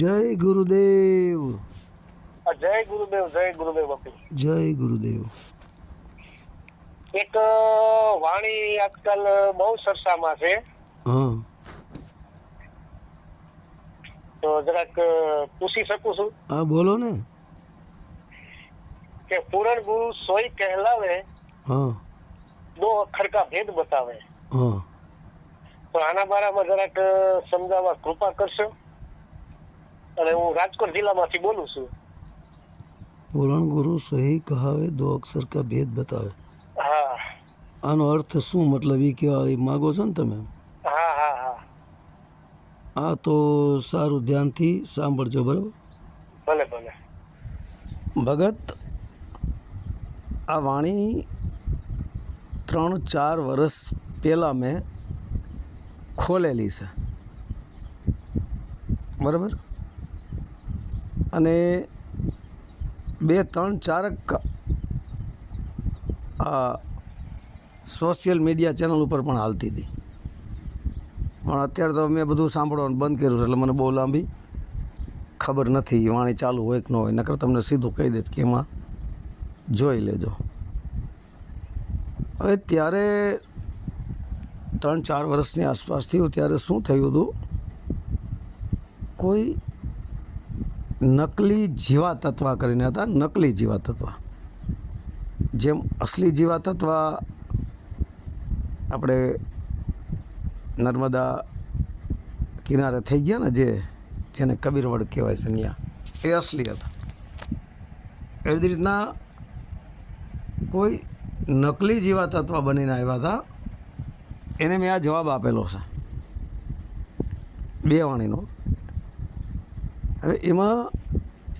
જય ગુરુદેવ. જય ગુરુદેવ જય ગુરુદેવ બાપુ. જય ગુરુદેવ. એક વાણી આજકાલ બહુ સરસામાં છે. તો જરાક પૂછી શકું છું? હા બોલો ને. કે પૂરણ ગુરુ સોય કહેલાવે દો અક્ષર કા ભેદ બતાવે. તો આના બારામાં જરાક સમજાવવા કૃપા કરશો? અને હું રાજકોટ જિલ્લામાંથી બોલું છું. પુરાણ ગુરુ સહી કહાવે દો અક્ષર કા ભેદ બતાવે. હા. આનો અર્થ શું મતલબ એ કેવા એ માગો છો ને તમે? હા હા હા. આ તો સારું ધ્યાનથી સાંભળજો બરાબર? ભલે ભલે. ભગત આ વાણી ત્રણ ચાર વર્ષ પહેલાં મેં ખોલેલી છે. બરાબર? અને બે, ત્રણ ચારક આ સોશિયલ મીડિયા ચેનલ ઉપર પણ હાલતી હતી. પણ અત્યારે તો મેં બધું સાંભળવાનું બંધ કર્યું એટલે મને બહુ લાંબી ખબર નથી, વાણી ચાલુ હોય કે ન હોય. નકર તમને સીધું કહી દે કે એમાં જોઈ લેજો. હવે ત્યારે ત્રણ ચાર વર્ષની આસપાસ થયું, ત્યારે શું થયું હતું? કોઈ નકલી જીવાતત્વ કરીને હતા, નકલી જીવાતત્વ. જેમ અસલી જીવાતત્વ આપણે નર્મદા કિનારે થઈ ગયા ને જે, જેને કબીરવડ કહેવાય છે ત્યાં એ અસલી હતા. એવી રીતના કોઈ નકલી જીવાતત્વ બનીને આવ્યા હતા, એને મેં આ જવાબ આપેલો છે. બે વાણીનો હવે એમાં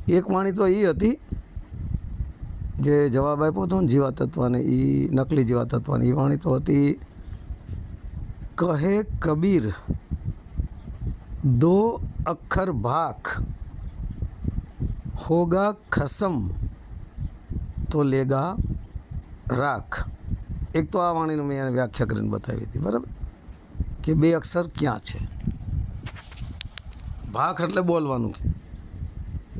એક વાણી તો એ હતી જે જવાબ આપ્યો હતો ને જીવા જીવાતત્વને એ નકલી જીવા તત્વની એ વાણી તો હતી, કહે કબીર, દો અખર ભાખ, હોગા ખસમ, તો લેગા રાખ. એક તો આ વાણીનું મેં એને વ્યાખ્યા કરીને બતાવી હતી, બરાબર? કે બે અક્ષર ક્યાં છે? ભાખ એટલે બોલવાનું.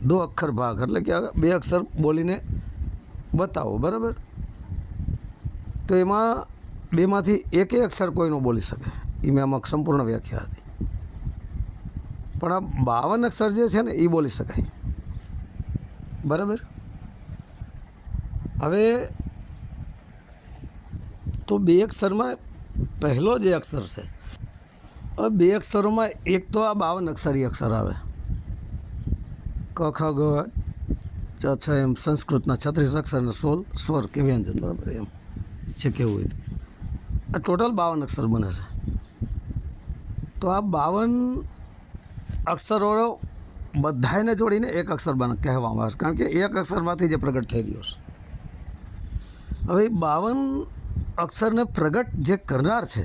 દો અક્ષર ભાગ, એટલે કે બે અક્ષર બોલીને બતાવો, બરાબર? તો એમાં બેમાંથી એકે અક્ષર કોઈ ન બોલી શકે. એ મેં આમાં સંપૂર્ણ વ્યાખ્યા હતી. પણ આ બાવન અક્ષર જે છે ને એ બોલી શકાય. બરાબર? હવે તો બે અક્ષરમાં પહેલો જે અક્ષર છે, હવે બે અક્ષરોમાં એક તો આ બાવન અક્ષરી અક્ષર આવે. ક ખ ગ ચ છ એમ સંસ્કૃતના છત્રીસ અક્ષર અને સોળ સ્વર કે વ્યંજન બરાબર એમ. છે કેવું હોય આ ટોટલ બાવન અક્ષર બને છે. તો આ બાવન અક્ષરો બધાને જોડીને એક અક્ષર બને કહેવામાં આવે છે. કારણ કે એક અક્ષરમાંથી જે પ્રગટ થઈ રહ્યો છે. હવે બાવન અક્ષરને પ્રગટ જે કરનાર છે,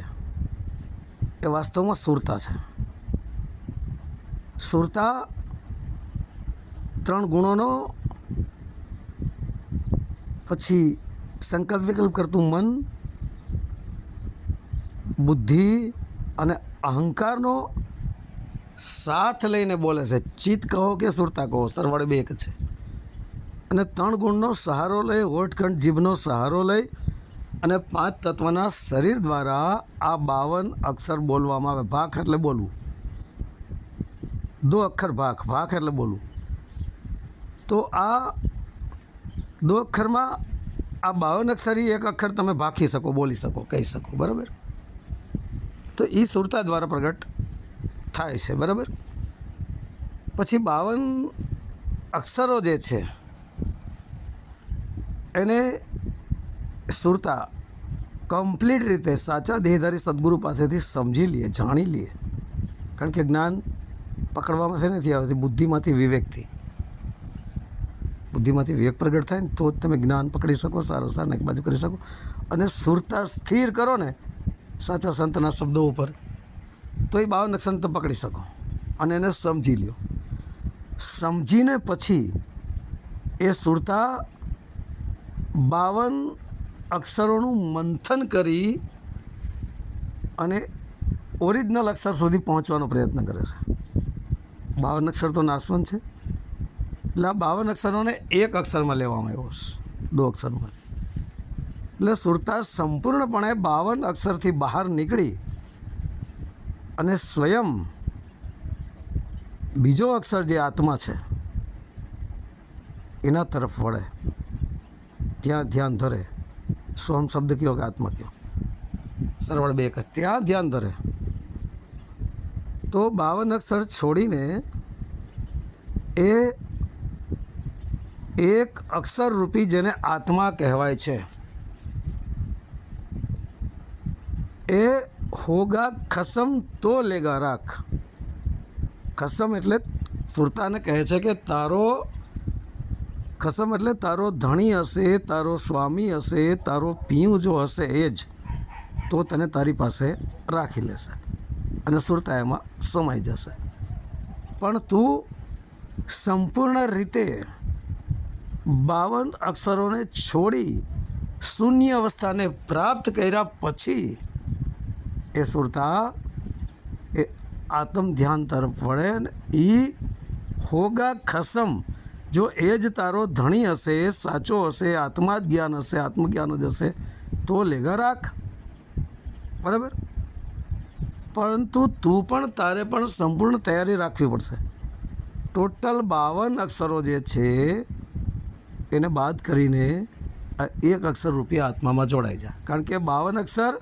એ વાસ્તવમાં સુરતા છે. સુરતા ત્રણ ગુણોનો પછી સંકલ્પ વિકલ્પ કરતું મન, બુદ્ધિ અને અહંકારનો સાથ લઈને બોલે છે. ચિત્ત કહો કે સુરતા કહો, સરવાળે બે એક છે. અને ત્રણ ગુણનો સહારો લઈ, હોઠખંડ જીભનો સહારો લઈ અને પાંચ તત્વના શરીર દ્વારા આ બાવન અક્ષર બોલવામાં આવે. ભાખ એટલે બોલવું. દો અક્ષર ભાખ ભાખ એટલે બોલવું. તો આ દો અક્ષરમાં આ બાવન અક્ષરી એક અક્ષર તમે ભાખી શકો, બોલી શકો, કહી શકો, બરાબર? તો એ સુરતા દ્વારા પ્રગટ થાય છે, બરાબર? પછી બાવન અક્ષરો જે છે, એને સુરતા કમ્પ્લીટ રીતે સાચા દેહધારી સદગુરુ પાસેથી સમજી લઈએ જાણી લઈએ કારણ કે જ્ઞાન પકડવામાંથી નથી આવતી, બુદ્ધિમાંથી વિવેકથી. બુદ્ધિમાંથી વિવેક પ્રગટ થાય ને તો જ તમે જ્ઞાન પકડી શકો, સારો સારા એક બાજુ કરી શકો. અને સુરતા સ્થિર કરો ને સાચા સંતના શબ્દો ઉપર, તો એ બાવન અક્ષર તમે પકડી શકો. અને એને સમજી લ્યો. સમજીને પછી એ સુરતા બાવન અક્ષરોનું મંથન કરી અને ઓરિજિનલ અક્ષર સુધી પહોંચવાનો પ્રયત્ન કરે છે. બાવન અક્ષર તો નાશવંત છે. એટલે આ બાવન અક્ષરોને એક અક્ષરમાં લેવામાં આવ્યો છે. દો અક્ષરમાં. એટલે સુરતા સંપૂર્ણપણે બાવન અક્ષરથી બહાર નીકળી અને સ્વયં બીજો અક્ષર જે આત્મા છે, એના તરફ વળે. ત્યાં ધ્યાન ધરે. સ્વમ શબ્દ કયો કે આત્મા કયો? સરવળ બે એક ત્યાં ધ્યાન ધરે. તો બાવન અક્ષર છોડીને એ એક અક્ષર રૂપી જેને આત્મા કહેવાય છે. એ હોગા ખસમ તો લેગા રાખ. ખસમ એટલે સુરતાને કહે છે કે તારો ખસમ એટલે તારો ધણી હશે, તારો સ્વામી હશે, તારો પિયું જો હશે એ જ, તો તને તારી પાસે રાખી લેશે. અને સુરતા એમાં સમાઈ જશે. પણ તું સંપૂર્ણ રીતે બાવન અક્ષરોને છોડી શૂન્ય અવસ્થાને પ્રાપ્ત કર્યા પછી એ સુરતા, એ આત્મ ધ્યાન તરફ વળે ને એ હોગા ખસમ. જો એ જ તારો ધણી હશે એ સાચો હશે, આત્મા જ જ્ઞાન હશે, આત્મજ્ઞાન જ હશે, તો લેગા રાખ. બરાબર? પરંતુ તું પણ તારે પણ સંપૂર્ણ તૈયારી રાખવી પડશે. ટોટલ બાવન અક્ષરો જે છે એને બાદ કરીને એક અક્ષર રૂપિયા આત્મામાં જોડાઈ જાય. કારણ કે બાવન અક્ષર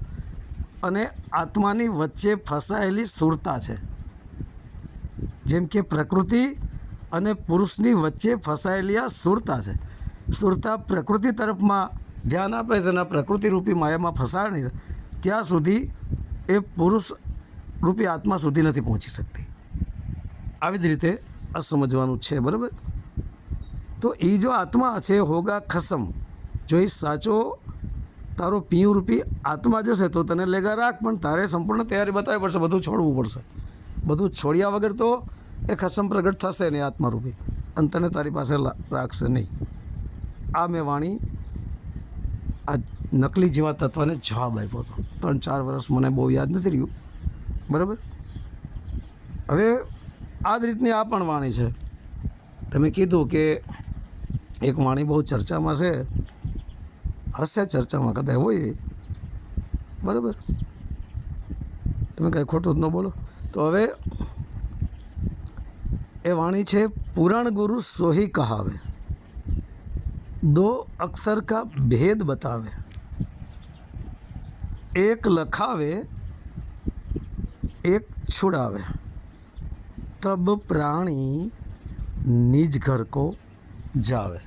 અને આત્માની વચ્ચે ફસાયેલી સુરતા છે. જેમ કે પ્રકૃતિ અને પુરુષની વચ્ચે ફસાયેલી આ સુરતા છે. સુરતા પ્રકૃતિ તરફમાં ધ્યાન આપે છે અને પ્રકૃતિરૂપી પ્રકૃતિ રૂપી માયામાં નહીં ત્યાં સુધી એ પુરુષ રૂપી આત્મા સુધી નથી પહોંચી શકતી. આવી જ રીતે આ સમજવાનું છે, બરાબર? તો એ જો આત્મા છે, હોગા ખસમ. જો એ સાચો તારો પિયું રૂપી આત્મા જશે તો તને લેગા રાખ, પણ તારે સંપૂર્ણ તૈયારી બતાવવી પડશે, બધું છોડવું પડશે. બધું છોડ્યા વગર તો એ ખસમ પ્રગટ થશે નહીં આત્મારૂપી. અને તને તારી પાસે રાખશે નહીં. આ મેં વાણી આ નકલી જેવા તત્વને જવાબ આપ્યો હતો. ત્રણ ચાર વર્ષ મને બહુ યાદ નથી રહ્યું. બરાબર? હવે આ જ રીતની આ પણ વાણી છે. તમે કીધું કે એક વાણી બહુ ચર્ચામાં છે હશે ચર્ચામાં કદાચ હોય બરાબર તમે કાંઈ ખોટું જ ન બોલો તો હવે એ વાણી છે પુરાણ ગુરુ સોહી કહાવે दो अक्षर का भेद बतावे एक लखावे एक छुड़ावे तब प्राणी निज घर को जावे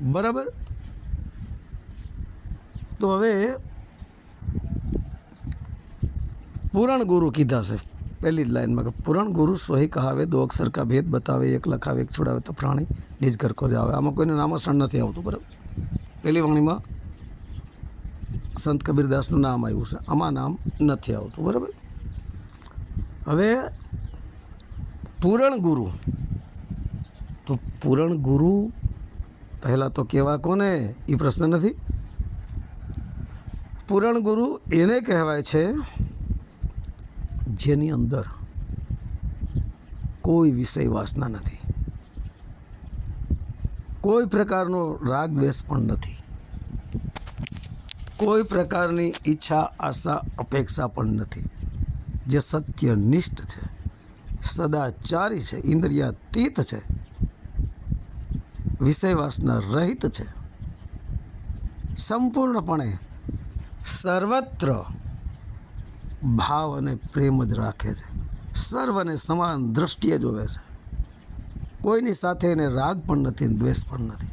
બરાબર? તો હવે પુરણ ગુરુ કીધા છે. પહેલી જ લાઈનમાં કે પુરણ ગુરુ સોહી કહાવે, દો અક્ષર કા ભેદ બતાવે, એક લખાવે, એક છોડાવે તો પ્રાણી નિજ ઘર કો જાવે. આમાં કોઈને નામસ્મરણ નથી આવતું, બરાબર? પહેલી વાણીમાં સંત કબીરદાસનું નામ આવ્યું છે. આમાં નામ નથી આવતું, બરાબર? હવે પૂરણ ગુરુ. તો પૂરણ ગુરુ પહેલાં તો કહેવા કોને? એ પ્રશ્ન નથી. પૂરણ ગુરુ એને કહેવાય છે, જેની અંદર કોઈ વિષય વાસના નથી. કોઈ પ્રકારનો રાગ દ્વેષ પણ નથી. કોઈ પ્રકારની ઈચ્છા, આશા, અપેક્ષા પણ નથી. જે સત્યનિષ્ઠ છે, સદાચારી છે, ઇન્દ્રિયાતીત છે વિષય વાસના રહિત છે. સંપૂર્ણપણે સર્વત્ર ભાવ અને પ્રેમ જ રાખે છે. સર્વને સમાન દ્રષ્ટિએ જોવે છે. કોઈની સાથે એને રાગ પણ નથી, દ્વેષ પણ નથી.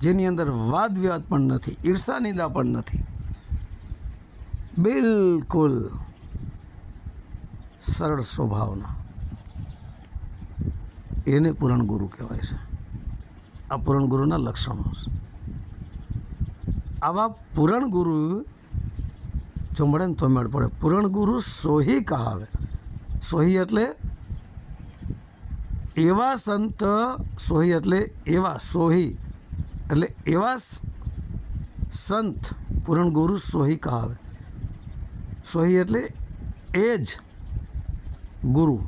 જેની અંદર વાદ વિવાદ પણ નથી ઈર્ષા નિંદા પણ નથી. બિલકુલ સરળ સ્વભાવના. એને પૂરણ ગુરુ કહેવાય છે. આ પૂરણ ગુરુના લક્ષણો આવા પુરણ ગુરુ જો મળે ને તો મેળ પડે. પુરાણ ગુરુ સોહી કહાવે. સોહી એટલે એવા સંત, સોહી એટલે એવા સોહી, એટલે એવા સંત પુરણ ગુરુ સોહી કહાવે. સોહી એટલે એ જ ગુરુ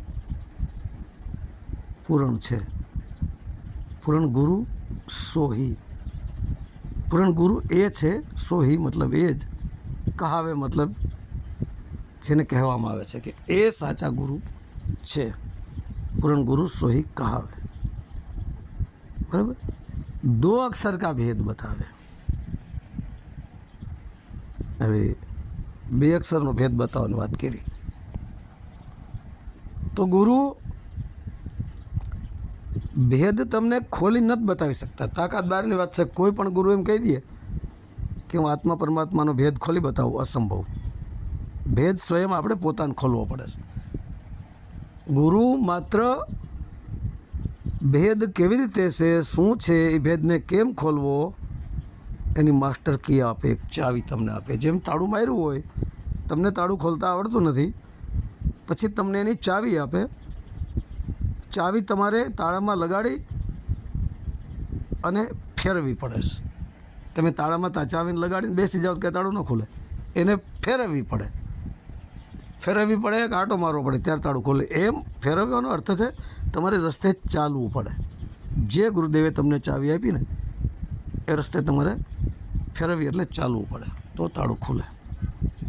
પૂરણ છે. પૂરણ ગુરુ સોહી. પૂરણ ગુરુ એ છે, સોહી મતલબ એ જ, કહાવે મતલબ જેને કહેવામાં આવે છે કે એ સાચા ગુરુ છે. પૂરણ ગુરુ સોહી કહાવે. બરાબર? દો અક્ષર કા ભેદ બતાવે. હવે બે અક્ષરનો ભેદ બતાવવાની વાત કરી. તો ગુરુ ભેદ તમને ખોલી નથી બતાવી શકતા. તાકાત બહારની વાત છે, કોઈ પણ ગુરુ એમ કહી દે કે હું આત્મા પરમાત્માનો ભેદ ખોલી બતાવું, અસંભવ. ભેદ સ્વયં આપણે પોતાને ખોલવો પડે છે. ગુરુ માત્ર ભેદ કેવી રીતે છે, શું છે, એ ભેદને કેમ ખોલવો, એની માસ્ટર કી આપે ચાવી તમને આપે. જેમ તાળું માર્યું હોય, તમને તાળું ખોલતા આવડતું નથી, પછી તમને એની ચાવી આપે. ચાવી તમારે તાળામાં લગાડી અને ફેરવવી પડે છે. તમે તાળામાં તા ચાવીને લગાડીને બેસી જાઓ કે તાળું ન ખુલે. એને ફેરવવી પડે. ફેરવવી પડે, એક આંટો મારવો પડે, ત્યારે તાળું ખોલે. એમ ફેરવવાનો અર્થ છે, તમારે રસ્તે ચાલવું પડે. જે ગુરુદેવે તમને ચાવી આપી ને, એ રસ્તે તમારે ફેરવવી એટલે ચાલવું પડે. તો તાળું ખુલે.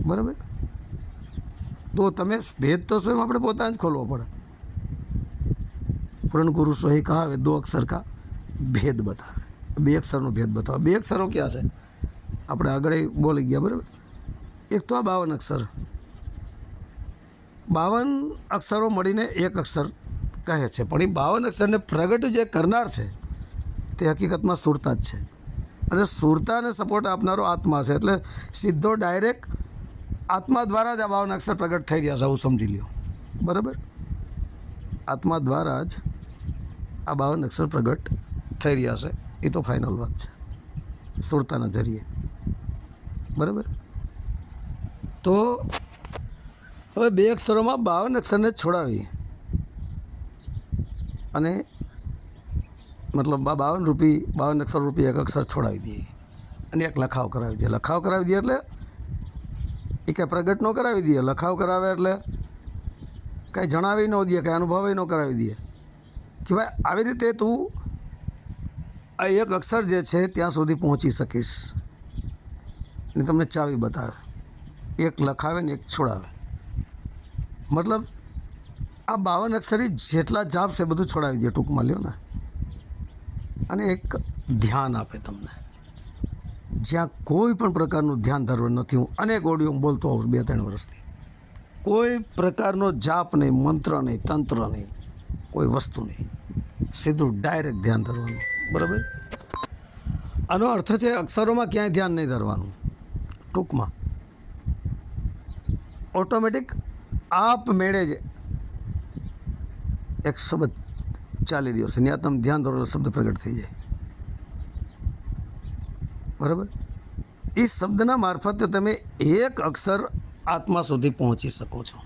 બરાબર? તો તમે ભેદ તો સ્વયં આપણે પોતાને જ ખોલવો પડે. પૂરણ ગુરુ સોહી કહાવે, દો અક્ષર કા ભેદ બતાવે. બે અક્ષરનો ભેદ બતાવે. બે અક્ષરો ક્યાં છે? આપણે આગળ બોલી ગયા, બરાબર? એક તો આ બાવન અક્ષર. બાવન અક્ષરો મળીને એક અક્ષર કહે છે. પણ એ બાવન અક્ષરને પ્રગટ જે કરનાર છે, તે હકીકતમાં સુરતા જ છે. અને સુરતાને સપોર્ટ આપનારો આત્મા છે. એટલે સીધો ડાયરેક્ટ આત્મા દ્વારા જ આ બાવન અક્ષર પ્રગટ થઈ રહ્યા છે. આવું સમજી લ્યો. બરાબર? આત્મા દ્વારા જ આ બાવન અક્ષર પ્રગટ થઈ રહ્યા છે. એ તો ફાઇનલ વાત છે. સુરતાના જરીએ બરાબર? તો હવે બે અક્ષરોમાં બાવન અક્ષરને છોડાવી અને મતલબ બાવન રૂપી, બાવન અક્ષર રૂપી એક અક્ષર છોડાવી દઈએ. અને એક લખાવ કરાવી દઈએ. લખાવ કરાવી દઈએ એટલે એ કાંઈ પ્રગટ ન કરાવી દઈએ. લખાવ કરાવે એટલે કાંઈ જણાવી ન દઈએ, કાંઈ અનુભવે ન કરાવી દઈએ. કે ભાઈ, આવી રીતે તું આ એક અક્ષર જે છે ત્યાં સુધી પહોંચી શકીશ. ને તમને ચાવી બતાવે. એક લખાવે ને એક છોડાવે. મતલબ, આ બાવન અક્ષરી જેટલા જાપ છે બધું છોડાવી દે ટૂંકમાં, લ્યો ને. અને એક ધ્યાન આપે તમને. જ્યાં કોઈ પણ પ્રકારનું ધ્યાન ધરવું નથી. હું અનેક ઓડિયો બોલતો આવું બે ત્રણ વર્ષથી. કોઈ પ્રકારનો જાપ નહીં, મંત્ર નહીં, તંત્ર નહીં, કોઈ વસ્તુ નહીં. સીધું ડાયરેક્ટ ધ્યાન ધરવાનું. બરાબર? આનો અર્થ છે અક્ષરોમાં ક્યાંય ધ્યાન નહીં ધરવાનું. ટૂંકમાં. ઓટોમેટિક આપ મેળે જ એક શબ્દ ચાલી રહ્યો છે. ત્યાં તમે ધ્યાન ધરો શબ્દ પ્રગટ થઈ જાય. બરાબર? એ શબ્દના મારફતે તમે એક અક્ષર આત્મા સુધી પહોંચી શકો છો.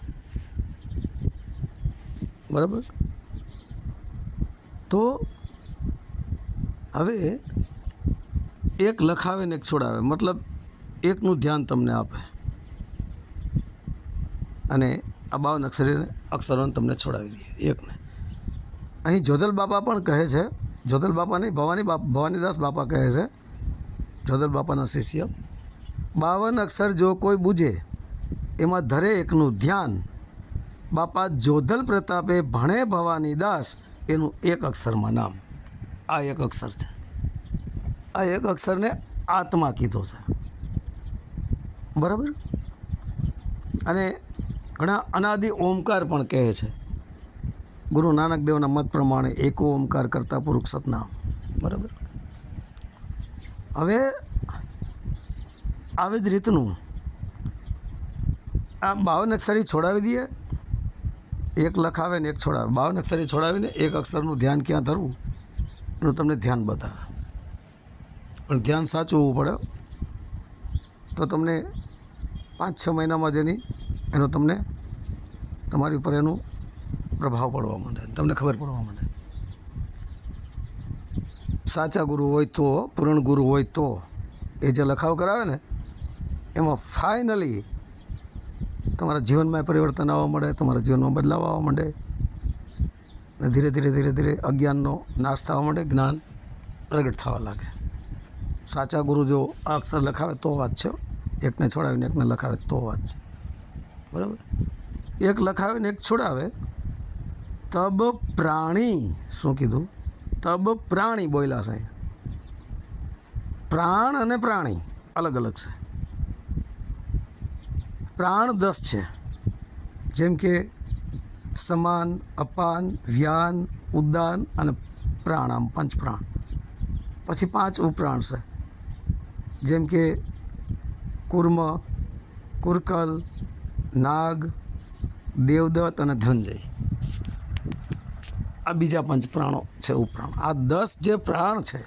બરાબર? તો હવે એક લખાવે ને એક છોડાવે. મતલબ એકનું ધ્યાન તમને આપે. અને આ બાવન અક્ષરે અક્ષરોને તમને છોડાવી દે એકને. અહીં જોધલ બાપા પણ કહે છે. જોધલ બાપા નહીં, ભવાની બાપ, ભવાનીદાસ બાપા કહે છે. જોધલ બાપાના શિષ્ય. બાવન અક્ષર જો કોઈ બુજે, એમાં ધરે એકનું ધ્યાન. બાપા જોધલ પ્રતાપે ભણે ભવાની દાસ એનું એક અક્ષરમાં નામ. આ એક અક્ષર છે. આ એક અક્ષરને આત્મા કીધો છે. બરાબર? અને ઘણા અનાદિ ઓમકાર પણ કહે છે. ગુરુ નાનક દેવના મત પ્રમાણે એકો ઓમકાર કરતા પુરુષ સતનામ. બરાબર? હવે આવી જ રીતનું આ બાવન અક્ષરી છોડાવી દઈએ. એક લખાવે ને એક છોડાવે. બાવન અક્ષરે છોડાવીને એક અક્ષરનું ધ્યાન ક્યાં ધરવું? એનું તમને ધ્યાન બતાવે. પણ ધ્યાન સાચવવું પડે. તો તમને પાંચ છ મહિનામાં જેની એનો તમને, તમારી ઉપર એનું પ્રભાવ પડવા માંડે. તમને ખબર પડવા માંડે. સાચા ગુરુ હોય તો, પૂરણ ગુરુ હોય તો, એ જે લખાવ કરાવે ને, એમાં ફાઇનલી તમારા જીવનમાં પરિવર્તન આવવા મળે તમારા જીવનમાં બદલાવ આવવા માંડે. ધીરે ધીરે ધીરે ધીરે અજ્ઞાનનો નાશ થવા માટે જ્ઞાન પ્રગટ થવા લાગે. સાચા ગુરુ જો આ અક્ષર લખાવે તો વાત છે. એકને છોડાવીને એકને લખાવે તો વાત છે. બરાબર? એક લખાવે ને એક છોડાવે, તબ પ્રાણી, શું કીધું? તબ પ્રાણી બોયલા છે પ્રાણ અને પ્રાણી અલગ અલગ છે. પ્રાણ દસ છે. જેમ કે સમાન, અપાન, વ્યાન, ઉદ્દાન અને પ્રાણ, આમ પંચ પ્રાણ. પછી પાંચ ઉપરાણ છે. જેમ કે કુર્મ, કુરકલ, નાગ, દેવદત્ત અને ધનંજય. આ બીજા પંચ પ્રાણો છે ઉપરાણ. આ દસ જે પ્રાણ છે,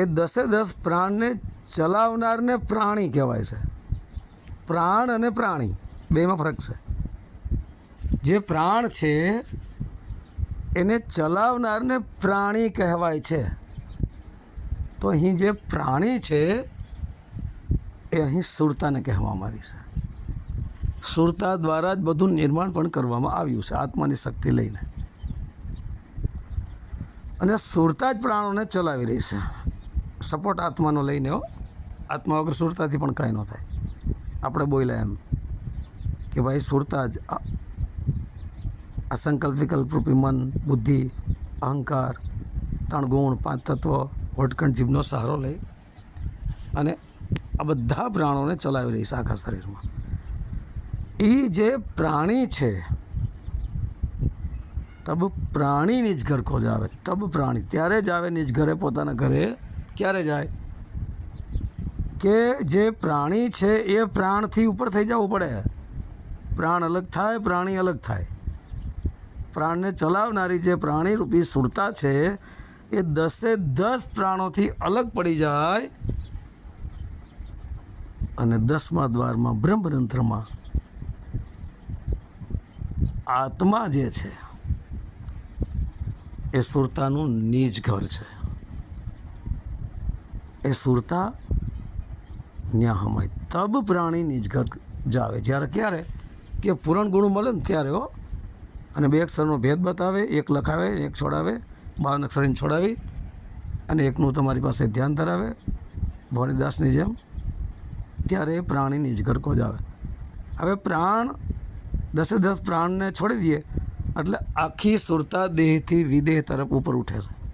એ દસે દસ પ્રાણને ચલાવનારને પ્રાણી કહેવાય છે. પ્રાણ અને પ્રાણી. બેમાં ફરક છે. જે પ્રાણ છે, એને ચલાવનારને પ્રાણી કહેવાય છે. તો અહીં જે પ્રાણી છે, એ અહીં સુરતાને કહેવામાં આવી છે. સુરતા દ્વારા જ બધું નિર્માણ પણ કરવામાં આવ્યું છે, આત્માની શક્તિ લઈને. અને સુરતા જ પ્રાણોને ચલાવી રહી છે. સપોર્ટ આત્માનો લઈને આત્મા વગર સુરતાથી પણ કાંઈ ન થાય. આપણે બોલ્યા એમ કે ભાઈ સુરતા જ આ આ સંકલ્પ વિકલ્પ રૂપી મન, બુદ્ધિ, અહંકાર, ત્રણ ગુણ, પાંચ તત્વ, વટકણ જીભનો સહારો લઈ અને આ બધા પ્રાણોને ચલાવી રહી છે આખા શરીરમાં. એ જે પ્રાણી છે, તબ પ્રાણી નિજ ઘર ખોજ આવે તબ પ્રાણી. ત્યારે જ આવે નિજ ઘરે, પોતાના ઘરે ક્યારે જાય? કે જે પ્રાણી છે એ પ્રાણથી ઉપર થઈ જવું પડે. પ્રાણ અલગ થાય, પ્રાણી અલગ થાય. પ્રાણને ચલાવનારી જે પ્રાણી રૂપી સુરતા છે, એ દસે દસ પ્રાણોથી અલગ પડી જાય અને દસમા દ્વારમાં બ્રહ્મરંત્રમાં આત્મા જે છે, એ સુરતાનું નિજ ઘર છે. એ સુરતા ન્યા હમાય તબ પ્રાણી નિજઘટ જાવે. જ્યારે ક્યારે કે પૂરણ ગુણ મળે ને ત્યારે હો. અને બે અક્ષરનો ભેદ બતાવે, એક લખાવે, એક છોડાવે, બાવન અક્ષરીને છોડાવી અને એકનું તમારી પાસે ધ્યાન ધરાવે, ભવાનીદાસની જેમ. ત્યારે પ્રાણી નિજ જ આવે હવે પ્રાણ, દસે દસ પ્રાણને છોડી દઈએ, એટલે આખી સુરતા દેહથી વિદેહ તરફ ઉપર ઉઠે છે.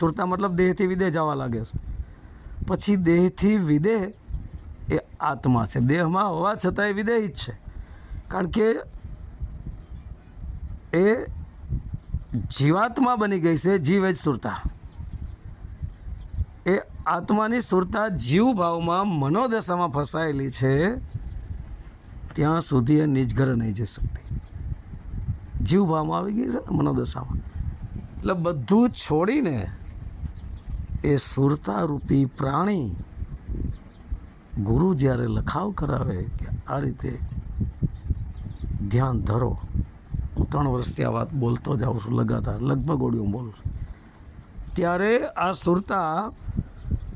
સુરતા મતલબ દેહથી વિદેહ જવા લાગે છે. પછી દેહથી વિદેહ એ આત્મા છે. દેહમાં હોવા છતાં એ વિદેહી છે. કારણ કે એ જીવાત્મા બની ગઈ છે, જીવ જ સુરતા. એ આત્માની સુરતા જીવ ભાવમાં મનોદશામાં ફસાયેલી છે, ત્યાં સુધી એ નિજઘર નહીં જઈ શકતી. જીવ ભાવમાં આવી ગઈ છે ને મનોદશામાં. એટલે બધું છોડીને એ સુરતા રૂપી પ્રાણી ગુરુ જ્યારે લખાવ કરાવે કે આ રીતે ધ્યાન ધરો, હું ત્રણ વર્ષથી આ વાત બોલતો જાઉં છું લગાતાર, લગભગ ઓડિયો બોલું છું. ત્યારે આ સુરતા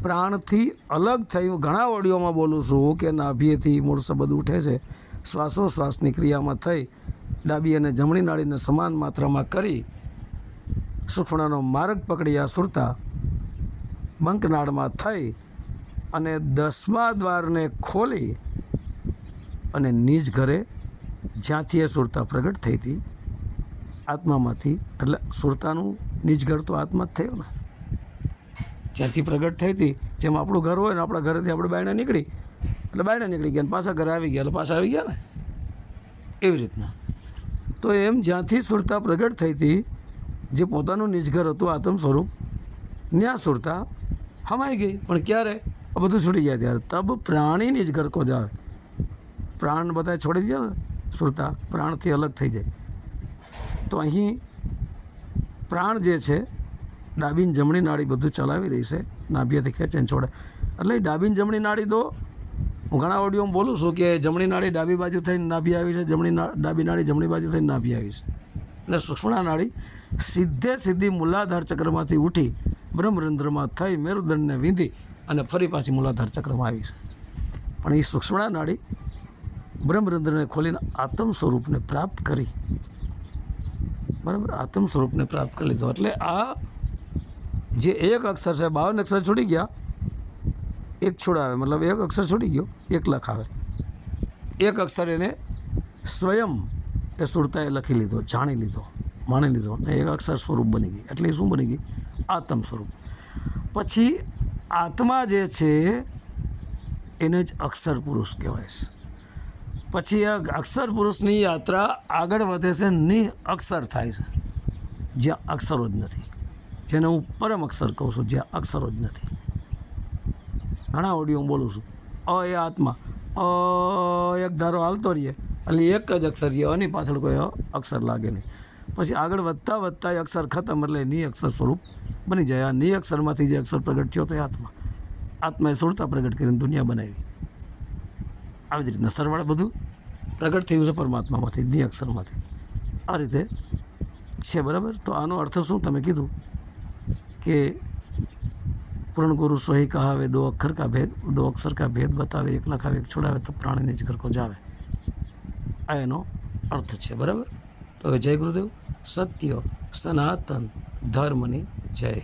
પ્રાણથી અલગ થઈ, હું ઘણા ઓડિયોમાં બોલું છું કે નાભીએથી મૂળ શબ્દ ઉઠે છે, શ્વાસોશ્વાસની ક્રિયામાં થઈ, ડાબી અને જમણી નાળીને સમાન માત્રામાં કરી સુખણાનો માર્ગ પકડી આ સુરતા બંકનાળમાં થઈ અને દસમા દ્વારને ખોલી અને નિજ ઘરે જ્યાંથી એ સુરતા પ્રગટ થઈ હતી, આત્મામાંથી, એટલે સુરતાનું નિજ ઘર તો આત્મા જ થયું ને. જ્યાંથી પ્રગટ થઈ હતી, જેમ આપણું ઘર હોય ને, આપણા ઘરેથી આપણે બાયણે નીકળી, એટલે બાયણે નીકળી ગયા પાછા ઘરે આવી ગયા, એટલે પાછા આવી ગયા ને. એવી રીતના. તો એમ જ્યાંથી સુરતા પ્રગટ થઈ હતી, જે પોતાનું નિજઘર હતું આત્મ સ્વરૂપ ન્યા સુરતા હમાઈ ગઈ. પણ ક્યારે? આ બધું છૂટી જાય ત્યારે તબ પ્રાણી જ ઘર કો જાવે પ્રાણ બધા છોડી દે ને સુરતા પ્રાણથી અલગ થઈ જાય તો અહીં પ્રાણ જે છે ડાબીન જમણી નાળી બધું ચલાવી રહી છે નાભિયાથી ખેંચે છોડે એટલે એ ડાબી જમણી નાળી તો હું ઘણા ઓડિયોમાં બોલું છું કે જમણી નાળી ડાબી બાજુ થઈને નાભી આવી છે, જમણી ડાબી નાળી જમણી બાજુ થઈને નાભી આવી છે. એટલે સૂક્ષ્મણા નાળી સીધે સીધી મૂલાધાર ચક્રમાંથી ઉઠી બ્રહ્મરંધ્રમાં થઈ મેરુદંડને વીંધી અને ફરી પાછી મૂલાધાર ચક્રમાં આવી છે. પણ એ સૂક્ષ્મણા નાડી બ્રહ્મરંધ્રને ખોલીને આત્મ સ્વરૂપને પ્રાપ્ત કરી. બરાબર? આત્મ સ્વરૂપને પ્રાપ્ત કરી લીધો. એટલે આ જે એક અક્ષર છે, બાવન અક્ષર છૂટી ગયા, એક છોડાવે મતલબ એક અક્ષર છૂટી ગયો, એક લખાવે એક અક્ષર એને સ્વયં એ સુરતાએ લખી લીધો, જાણી લીધો, માણી લીધો. અને એક અક્ષર સ્વરૂપ બની ગઈ એટલે શું બની ગઈ આત્મ સ્વરૂપ. પછી આત્મા જે છે, એને જ અક્ષર પુરુષ કહેવાય છે. પછી આ અક્ષર પુરુષની યાત્રા આગળ વધે છે નિ અક્ષર થાય છે. જ્યાં અક્ષરો જ નથી. જેને હું પરમ અક્ષર કહું છું, જ્યાં અક્ષરો જ નથી. ઘણા ઓડિયો હું બોલું છું. અ એ આત્મા, અ એક ધારો હાલતો રહીએ, એટલે એક જ અક્ષર છે અની પાછળ કોઈ અક્ષર લાગે નહીં. પછી આગળ વધતા વધતા એ અક્ષર ખતમ, એટલે નિ અક્ષર સ્વરૂપ બની જાય. આ ની અક્ષરમાંથી જે અક્ષર પ્રગટ થયો તો એ આત્મા. આત્માએ સુરતા પ્રગટ કરીને દુનિયા બનાવી. આવી જ રીતના સરવાળે બધું પ્રગટ થયું છે પરમાત્મામાંથી ની અક્ષરમાંથી આ રીતે છે બરાબર? તો આનો અર્થ શું? તમે કીધું કે પૂર્ણ ગુરુ સોહી કહાવે, દો અક્ષર કા ભેદ, દો અક્ષર કા ભેદ બતાવે, એક લખાવે, એક છોડાવે, તો પ્રાણીને જ ઘરકો જાવે. આ એનો અર્થ છે. બરાબર? તો હવે જય ગુરુદેવ. સત્ય સનાતન. ધર્મની જય.